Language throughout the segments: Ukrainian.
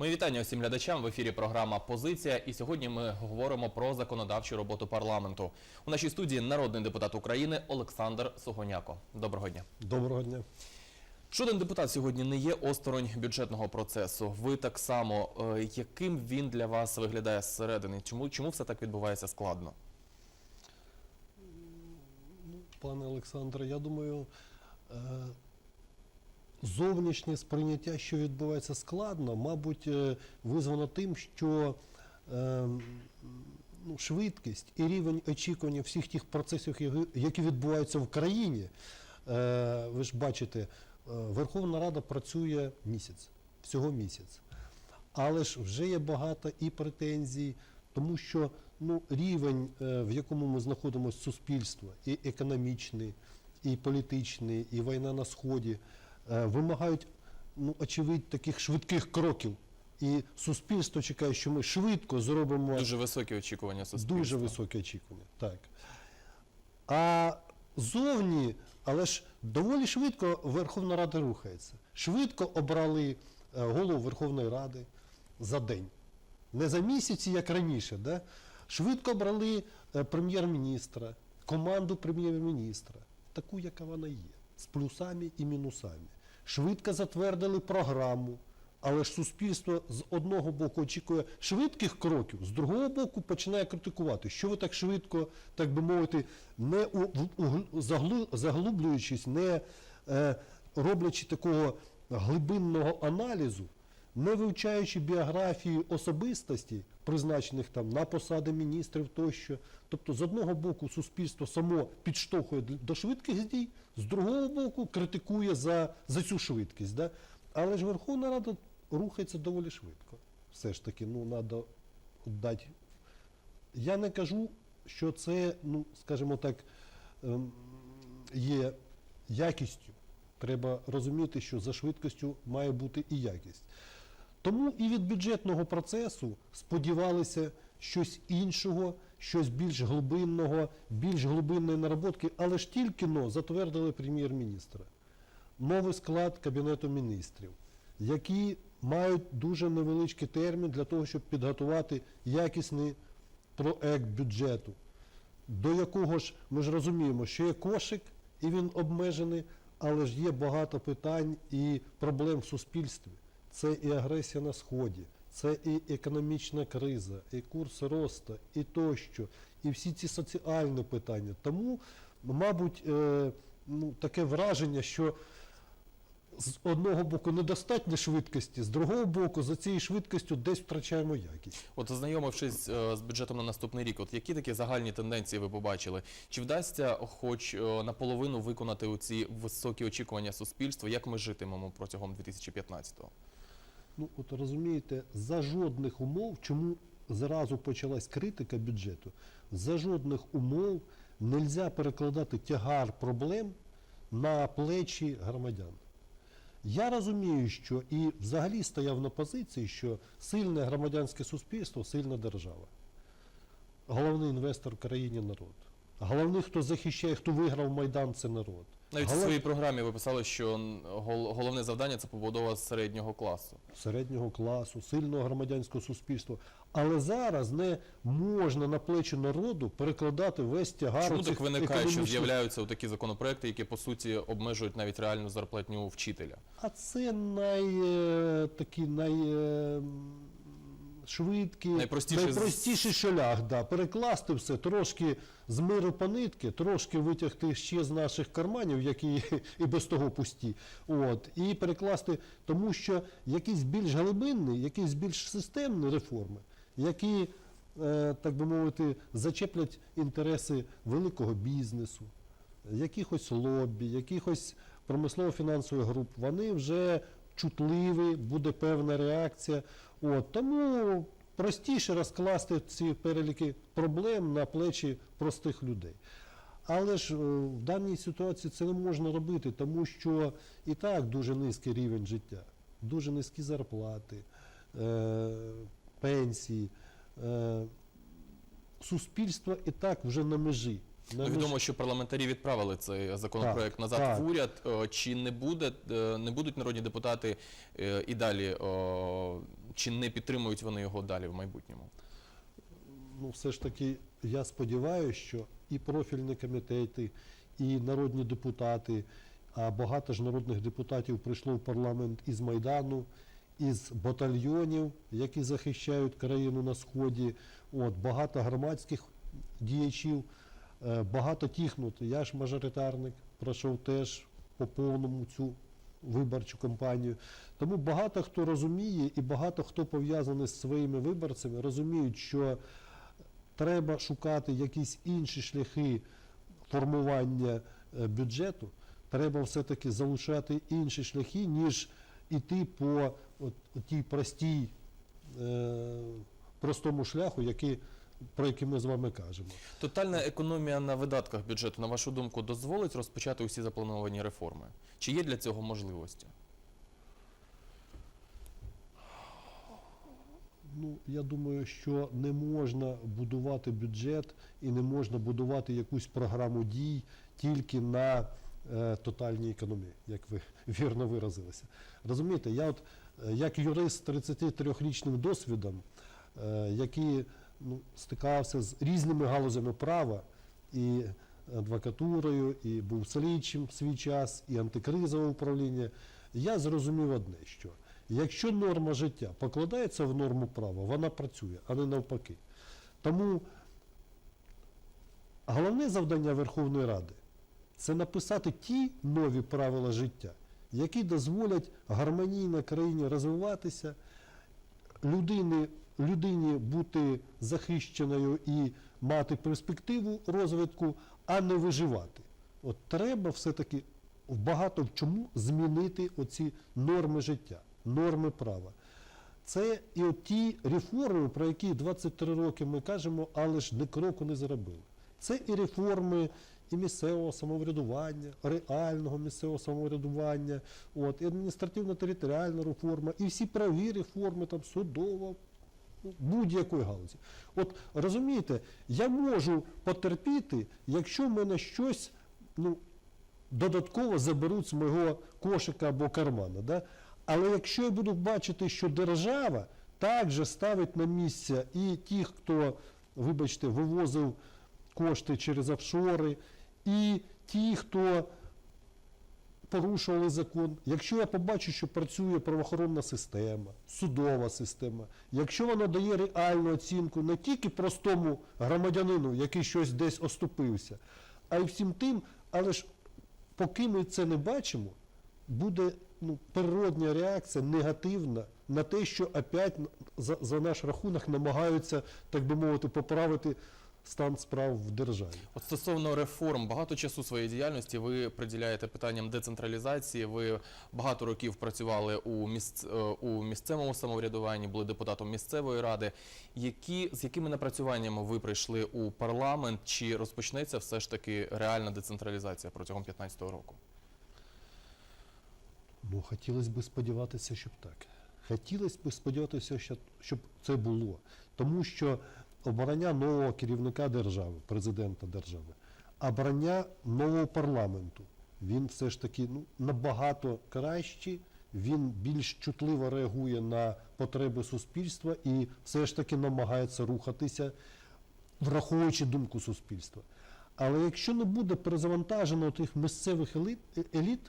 Мої вітання усім глядачам в ефірі. Програма Позиція. І сьогодні ми говоримо про законодавчу роботу парламенту. У нашій студії народний депутат України Олександр Сугоняко. Доброго дня. Доброго дня. Жоден депутат сьогодні не є осторонь бюджетного процесу. Ви так само. Е, Яким він для вас виглядає зсередини? Чому чому все так відбувається складно? Пане Олександре, я думаю, е, зовнішнє сприйняття, що відбувається складно, мабуть, е, визвано тим, що е, ну, швидкість і рівень очікування всіх тих процесів, які- відбуваються в країні, е, ви ж бачите, Верховна Рада працює місяць, всього місяць. Але ж вже є багато і претензій, тому що ну, рівень, в якому ми знаходимося суспільство, і економічний, і політичний, і війна на Сході, вимагають, ну, очевидь, таких швидких кроків. І суспільство чекає, що ми швидко зробимо Дуже високі очікування суспільства. Дуже високі очікування, так. А зовні, але ж доволі швидко Верховна Рада рухається. Швидко обрали е, голову Верховної Ради за день. Не за місяці, як раніше. Да? Швидко обрали е, прем'єр-міністра, команду прем'єр-міністра, таку, яка вона є, з плюсами і мінусами. Швидко затвердили програму. Але ж суспільство з одного боку очікує швидких кроків, з другого боку починає критикувати, що ви так швидко, так би мовити, не заглублюючись, не е, роблячи такого глибинного аналізу, не вивчаючи біографії особистості, призначених там на посади міністрів тощо. Тобто, з одного боку, суспільство само підштовхує до швидких дій, з другого боку, критикує за, за цю швидкість. Да? Але ж Верховна Рада рухається доволі швидко. Все ж таки, ну, треба дати. Я не кажу, що це, ну, скажімо так, ем, є якістю. Треба розуміти, що за швидкістю має бути і якість. Тому і від бюджетного процесу сподівалися щось іншого, щось більш глибинного, більш глибинної нароботки, але ж тільки но затвердили прем'єр-міністра. Новий склад Кабінету міністрів, які мають дуже невеличкий термін для того, щоб підготувати якісний проект бюджету, до якого ж ми ж розуміємо, що є кошик, і він обмежений, але ж є багато питань і проблем в суспільстві. Це і агресія на Сході, це і економічна криза, і курс росту, і тощо, і всі ці соціальні питання. Тому, мабуть, е, ну, таке враження, що з одного боку недостатньо швидкості, з другого боку, за цією швидкістю десь втрачаємо якість. От ознайомившись е, з бюджетом на наступний рік, от які такі загальні тенденції ви побачили? Чи вдасться хоч е, наполовину виконати ці високі очікування суспільства? Як ми житимемо протягом 2015-го? Ну, от розумієте, за жодних умов, чому зразу почалась критика бюджету, за жодних умов не можна перекладати тягар проблем на плечі громадян. Я розумію, що і взагалі стояв на позиції, що сильне громадянське суспільство сильна держава. Головний інвестор в країні народ. Головний, хто захищає, хто виграв Майдан, це народ. Навіть в Голов- своїй програмі ви писали, що м, гол- головне завдання це побудова середнього класу. середнього класу, сильного громадянського суспільства. Але зараз не можна на плечі народу перекладати весь тягар. Чому так виникає, що економічних- з'являються такі законопроекти, які по суті обмежують навіть реальну зарплатню вчителя? А це най, е, такі най, е, м, швидкі, Найпростіший найпростіший шлях. Да. Перекласти все, трошки з миру по нитки, трошки витягти ще з наших карманів, які і без того пусті. От, і перекласти, тому що якісь більш глибинні, якісь більш системні реформи, які, е, так би мовити, зачеплять інтереси великого бізнесу, якихось лобі, якихось промислово-фінансових груп, вони вже чутливі, буде певна реакція. От, тому простіше розкласти ці переліки проблем на плечі простих людей. Але ж е, в даній ситуації це не можна робити, тому що і так дуже низький рівень життя, дуже низькі зарплати, е, пенсії. Е, суспільство і так вже на межі. Ну, відомо, що парламентарі відправили цей законопроект Так, назад так. в уряд. Е, Чи не буде е, не будуть народні депутати е, і далі, чи не підтримують вони його далі в майбутньому? ну, все ж таки, я сподіваюся, що і профільні комітети, і народні депутати, а багато ж народних депутатів прийшло в парламент із Майдану, із батальйонів, які захищають країну на сході. От, багато громадських діячів, багато тих, ну, я ж мажоритарник, пройшов теж по повному цю виборчу кампанію. Тому багато хто розуміє і багато хто пов'язаний з своїми виборцями, розуміють, що треба шукати якісь інші шляхи формування е, бюджету. Треба все-таки залучати інші шляхи, ніж іти по от, тій простій, е, простому шляху, який, про який ми з вами кажемо. Тотальна економія на видатках бюджету, на вашу думку, дозволить розпочати усі заплановані реформи? Чи є для цього можливості? Ну, я думаю, що не можна будувати бюджет і не можна будувати якусь програму дій тільки на е, тотальній економії, як ви вірно виразилися. Розумієте, я от е, як юрист з 33-річним досвідом, е, який ну, стикався з різними галузями права і адвокатурою, і був слідчим в свій час, і антикризове управління, я зрозумів одне, що Якщо норма життя покладається в норму права, вона працює, а не навпаки. Тому головне завдання Верховної Ради це написати ті нові правила життя, які дозволять гармонійно країні розвиватися, людині, людині бути захищеною і мати перспективу розвитку, а не виживати. От треба все-таки багато в чому змінити оці норми життя, норми права. Це і от ті реформи, про які 23 роки ми кажемо, але ж ні кроку не зробили. Це і реформи і місцевого самоврядування, реального місцевого самоврядування, от, і адміністративно-територіальна реформа, і всі праві реформи, там судова, будь-якої галузі. От розумієте, я можу потерпіти, якщо в мене щось ну, додатково заберуть з мого кошика або кармана. Да? Але якщо я буду бачити, що держава також ставить на місце і тих, хто, вибачте, вивозив кошти через офшори, і ті, хто порушували закон, якщо я побачу, що працює правоохоронна система, судова система, якщо вона дає реальну оцінку не тільки простому громадянину, який щось десь оступився, а й всім тим, але ж поки ми це не бачимо, буде ну, природня реакція негативна на те, що опять за, за наш рахунок намагаються, так би мовити, поправити стан справ в державі. От стосовно реформ, багато часу своєї діяльності ви приділяєте питанням децентралізації. Ви багато років працювали у, місц... е, у місцевому самоврядуванні, були депутатом місцевої ради. Які, з якими напрацюваннями ви прийшли у парламент? Чи розпочнеться все ж таки реальна децентралізація протягом 2015 року? Ну, хотілося б сподіватися, щоб так. Хотілося б сподіватися, що- щоб це було. Тому що обрання нового керівника держави, президента держави, обрання нового парламенту, він все ж таки ну, набагато кращий, він більш чутливо реагує на потреби суспільства і все ж таки намагається рухатися, враховуючи думку суспільства. Але якщо не буде перезавантажено тих місцевих еліт, еліт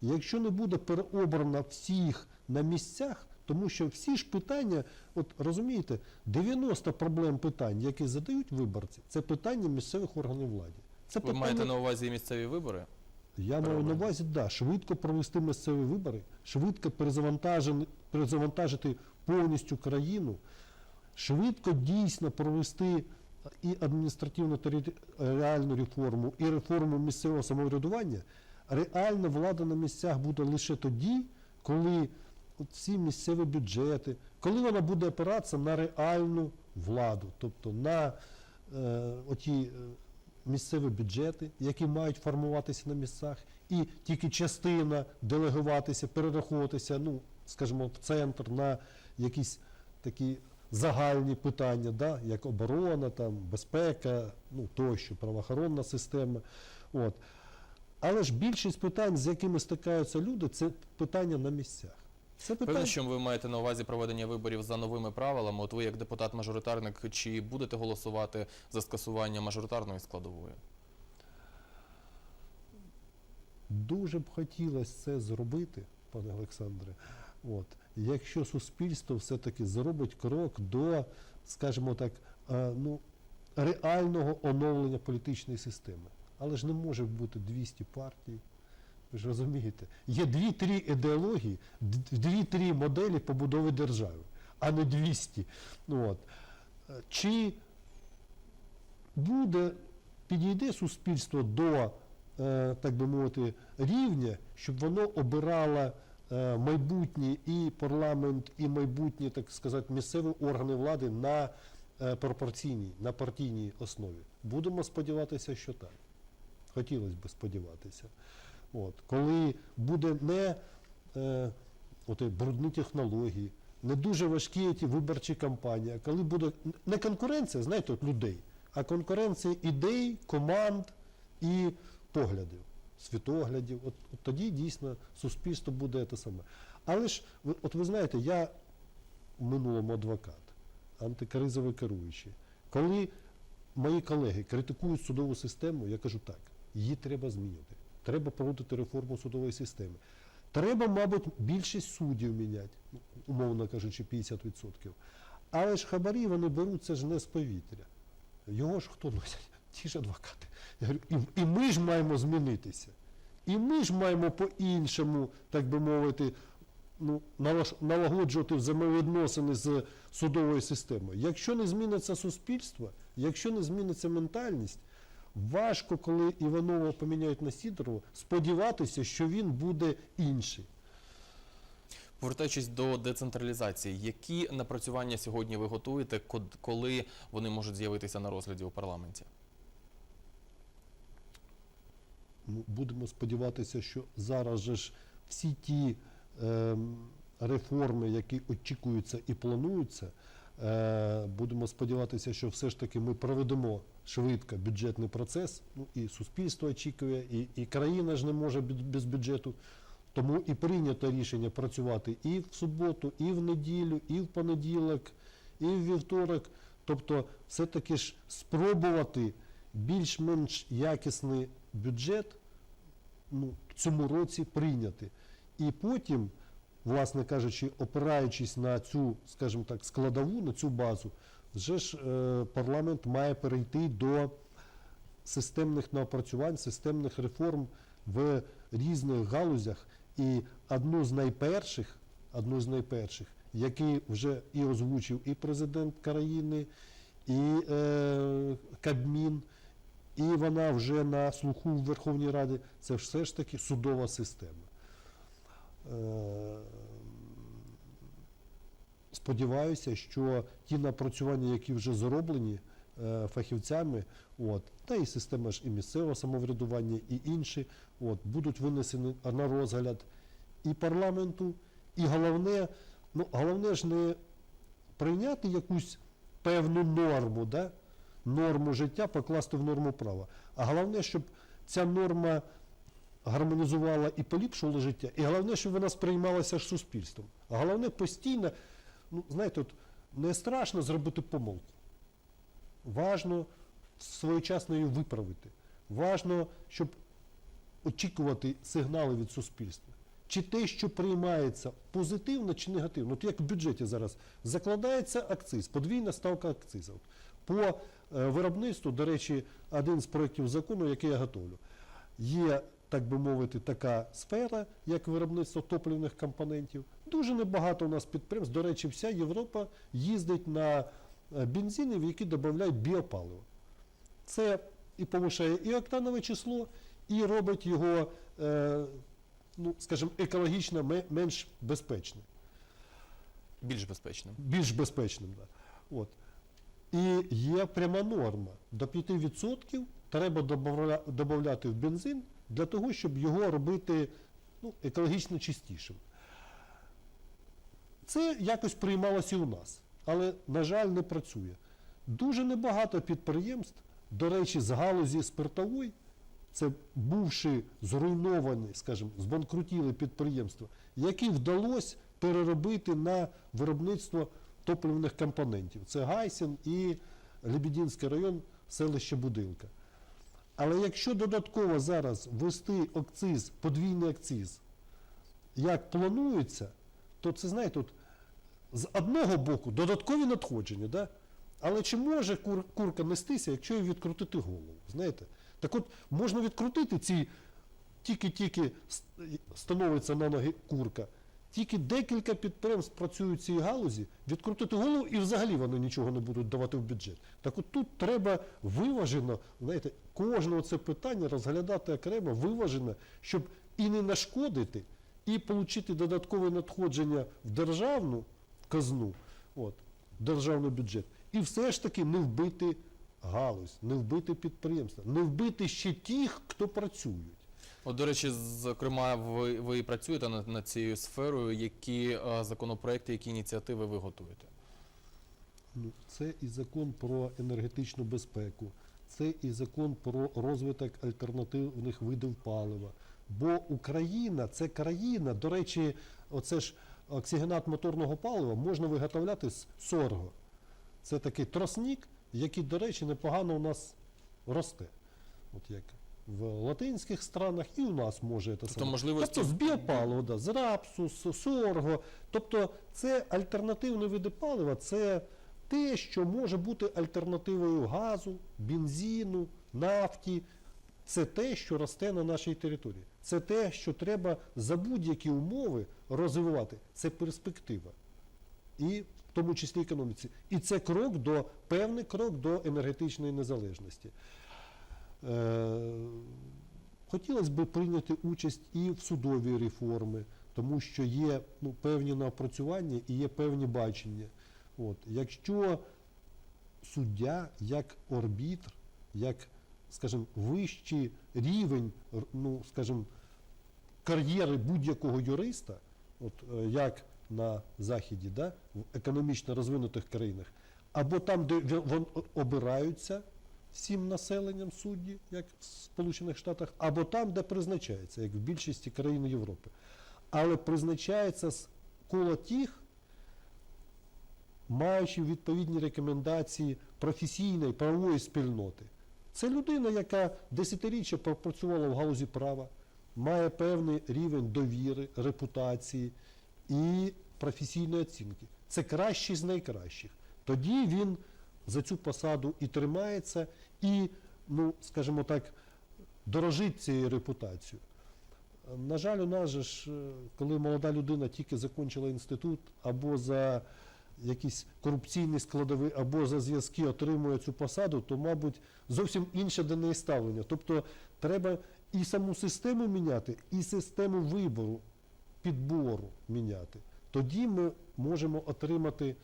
якщо не буде переобрано всіх на місцях, тому що всі ж питання, от розумієте, 90 проблем питань, які задають виборці, це питання місцевих органів влади. Це Ви питання, маєте на увазі місцеві вибори? я маю на увазі, да, швидко провести місцеві вибори, швидко перезавантажити повністю країну, швидко дійсно провести і адміністративно-територіальну реформу, і реформу місцевого самоврядування, реальна влада на місцях буде лише тоді, коли всі місцеві бюджети, коли вона буде опиратися на реальну владу, тобто на е, оті е, місцеві бюджети, які мають формуватися на місцях, і тільки частина делегуватися, перераховуватися, ну, скажімо, в центр на якісь такі загальні питання, да, як оборона, там, безпека, ну, тощо, правоохоронна система. От. Але ж більшість питань, з якими стикаються люди, це питання на місцях. Це питання. Певно, що ви маєте на увазі проведення виборів за новими правилами. От ви, як депутат-мажоритарник, чи будете голосувати за скасування мажоритарної складової? Дуже б хотілося це зробити, пане Олександре. От. Якщо суспільство все-таки зробить крок до, скажімо так, е, ну, реального оновлення політичної системи. Але ж не може бути 200 партій. Ви ж розумієте, є дві-три ідеології, дві-три моделі побудови держави, а не 200. Ну, от. Чи буде, підійде суспільство до, е, так би мовити, рівня, щоб воно обирало е, майбутній і парламент, і майбутні, так сказати, місцеві органи влади на е, пропорційній, на партійній основі. Будемо сподіватися, що так. Хотілося б сподіватися. От. Коли буде не е, от, брудні технології, не дуже важкі ті виборчі кампанії, а коли буде не конкуренція, знаєте, от людей, а конкуренція ідей, команд і поглядів, світоглядів. От, от тоді дійсно суспільство буде те саме. Але ж, от ви знаєте, я в минулому адвокат, антикризовий керуючий. Коли мої колеги критикують судову систему, я кажу так, її треба змінювати. Треба проводити реформу судової системи. Треба, мабуть, більшість суддів міняти, умовно кажучи, 50%. Але ж хабарі вони беруть це ж не з повітря. Його ж хто носять? Ті ж адвокати. Я говорю, і, і ми ж маємо змінитися. І ми ж маємо по-іншому, так би мовити, ну, налагоджувати взаємовідносини з судовою системою. Якщо не зміниться суспільство, якщо не зміниться ментальність, важко, коли Іванова поміняють на Сідорова, сподіватися, що він буде інший. Повертаючись до децентралізації, які напрацювання сьогодні ви готуєте, коли вони можуть з'явитися на розгляді у парламенті? Ну, будемо сподіватися, що зараз же ж всі ті ем, реформи, які очікуються і плануються, е, будемо сподіватися, що все ж таки ми проведемо швидко бюджетний процес. Ну, і суспільство очікує, і, і країна ж не може без бюджету. Тому і прийнято рішення працювати і в суботу, і в неділю, і в понеділок, і в вівторок. Тобто, все-таки ж спробувати більш-менш якісний бюджет ну, цьому році прийняти. І потім, власне кажучи, опираючись на цю, скажімо так, складову, на цю базу, вже ж е, парламент має перейти до системних напрацювань, системних реформ в різних галузях. І одну з найперших, одну з найперших, які вже і озвучив і президент країни, і е, Кабмін, і вона вже на слуху в Верховній Раді, це все ж таки судова система. Сподіваюся, що ті напрацювання, які вже зроблені е, фахівцями, от, та і система ж і місцевого самоврядування, і інші, от, будуть винесені на розгляд і парламенту, і головне, ну, головне ж не прийняти якусь певну норму, да? норму життя покласти в норму права. А головне, щоб ця норма гармонізувала і поліпшувала життя, і головне, щоб вона сприймалася ж суспільством. А головне постійно, ну, знаєте, от не страшно зробити помилку. Важно своєчасно її виправити. Важно, щоб очікувати сигнали від суспільства. Чи те, що приймається позитивно чи негативно. От як в бюджеті зараз закладається акциз, подвійна ставка акцизу. По е, виробництву, до речі, один з проєктів закону, який я готовлю, є, так би мовити, така сфера, як виробництво топливних компонентів. Дуже небагато у нас підприємств. До речі, вся Європа їздить на е, бензини, в які додають біопаливо. Це і повишає і октанове число, і робить його, е, ну, скажімо, екологічно менш безпечним, Більш безпечним. більш безпечним. Да. От. І є пряма норма. До 5% треба додати в бензин для того, щоб його робити ну, екологічно чистішим. Це якось приймалося і у нас. але, на жаль, не працює. Дуже небагато підприємств, до речі, з галузі спиртової, це бувши зруйновані, скажімо, збанкрутіли підприємства, які вдалося переробити на виробництво топливних компонентів. Це Гайсін і Лебединський район, селище Будилка. Але якщо додатково зараз ввести акциз, подвійний акциз, як планується, то це знаєте, от, з одного боку додаткові надходження, да? але чи може кур, курка нестися, якщо їй відкрутити голову? Знаєте? Так от можна відкрутити ці тільки-тільки становиться на ноги курка. Тільки декілька підприємств працюють в цій галузі, відкрутити голову і взагалі вони нічого не будуть давати в бюджет. Так от тут треба виважено, знаєте, кожне це питання розглядати окремо, виважено, щоб і не нашкодити, і отримати додаткове надходження в державну казну, от, державний бюджет, і все ж таки не вбити галузь, не вбити підприємства, не вбити ще тих, хто працюють. От, до речі, зокрема, ви, ви працюєте над, над цією сферою. Які е, законопроекти, які ініціативи ви готуєте? Ну, це і закон про енергетичну безпеку, це і закон про розвиток альтернативних видів палива. Бо Україна це країна, до речі, оце ж оксигенат моторного палива можна виготовляти з сорго. Це такий тросник, який, до речі, непогано у нас росте. От як в латинських странах і у нас може це Тобто можливості Тобто з біопалива, да, з рапсу, з сорго. Тобто це альтернативні види палива, це те, що може бути альтернативою газу, бензину, нафті. Це те, що росте на нашій території. Це те, що треба за будь-які умови розвивати. Це перспектива. І в тому числі економіці. І це крок до певний крок до енергетичної незалежності. Е, Хотілося б прийняти участь і в судовій реформі, тому що є ну, певні напрацювання і є певні бачення. От. Якщо суддя як орбітр, як, скажімо, вищий рівень, ну, скажімо, кар'єри будь-якого юриста, от е, як на Заході, да, в економічно розвинутих країнах, або там, де ві- вон обираються всім населенням судді, як в Сполучених Штатах, або там, де призначається, як в більшості країн Європи. Але призначається з кола тих, маючи відповідні рекомендації професійної правової спільноти. Це людина, яка десятиріччя пропрацювала в галузі права, має певний рівень довіри, репутації і професійної оцінки. Це кращий з найкращих. Тоді він за цю посаду і тримається, і, ну, скажімо так, дорожить цією репутацією. На жаль, у нас же ж, е, коли молода людина тільки закінчила інститут, або за якісь корупційні складові, або за зв'язки отримує цю посаду, то, мабуть, зовсім інше до неї ставлення. Тобто треба і саму систему міняти, і систему вибору, підбору міняти. Тоді ми можемо отримати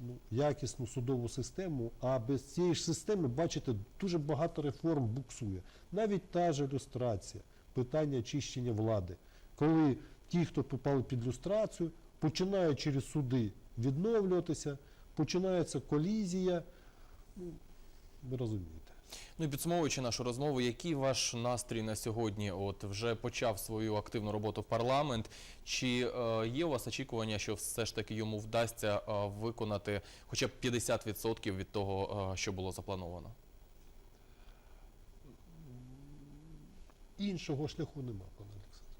ну, якісну судову систему, а без цієї ж системи, бачите, дуже багато реформ буксує. Навіть та ж ілюстрація, питання очищення влади. Коли ті, хто попали під люстрацію, починають через суди відновлюватися, починається колізія. Ну, ви розумієте. Ну і підсумовуючи нашу розмову, який ваш настрій на сьогодні? От вже почав свою активну роботу в парламент. Чи е, є у вас очікування, що все ж таки йому вдасться е, виконати хоча б 50% від того, е, що було заплановано? Іншого шляху нема, пане Олександре.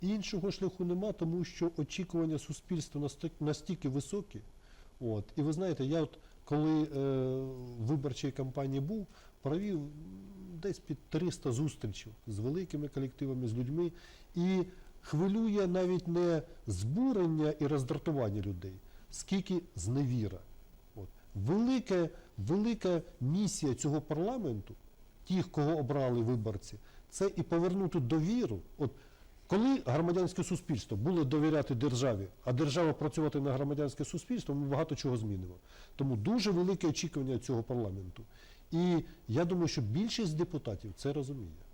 Іншого шляху нема, тому що очікування суспільства настільки високі. От. І ви знаєте, я от коли е, в виборчій кампанії був, провів десь під 300 зустрічей з великими колективами, з людьми. І хвилює навіть не збурення і роздратування людей, скільки зневіра. От. Велика, велика місія цього парламенту тих, кого обрали виборці, це і повернути довіру. От коли громадянське суспільство буде довіряти державі, а держава працювати на громадянське суспільство, ми багато чого змінимо. Тому дуже велике очікування цього парламенту. І я думаю, що більшість депутатів це розуміє.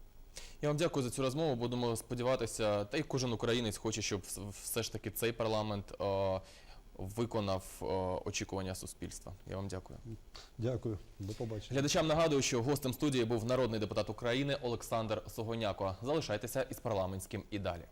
Я вам дякую за цю розмову. Будемо сподіватися, та й кожен українець хоче, щоб все ж таки цей парламент е, виконав е, очікування суспільства. Я вам дякую. Дякую, до побачення. Глядачам нагадую, що гостем студії був народний депутат України Олександр Согоняко. Залишайтеся із парламентським і далі.